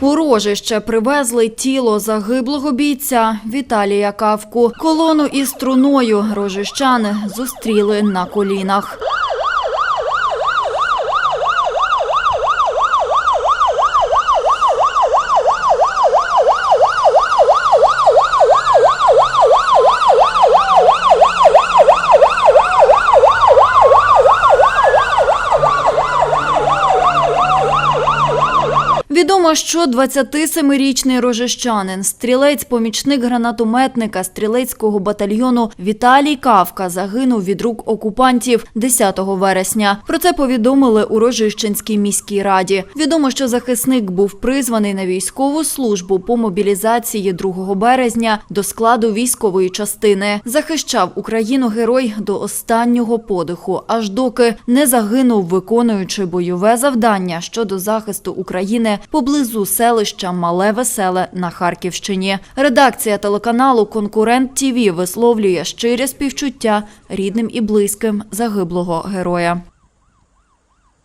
У Рожище привезли тіло загиблого бійця Віталія Кавку. Колону із труною рожищани зустріли на колінах. Відомо, що 27-річний рожищанин, стрілець-помічник гранатометника стрілецького батальйону Віталій Кавка загинув від рук окупантів 10 вересня. Про це повідомили у Рожищенській міській раді. Відомо, що захисник був призваний на військову службу по мобілізації 2 березня до складу військової частини. Захищав Україну герой до останнього подиху, аж доки не загинув, виконуючи бойове завдання щодо захисту України поблизу селища Мале Веселе на Харківщині. Редакція телеканалу Конкурент ТІВІ висловлює щире співчуття рідним і близьким загиблого героя.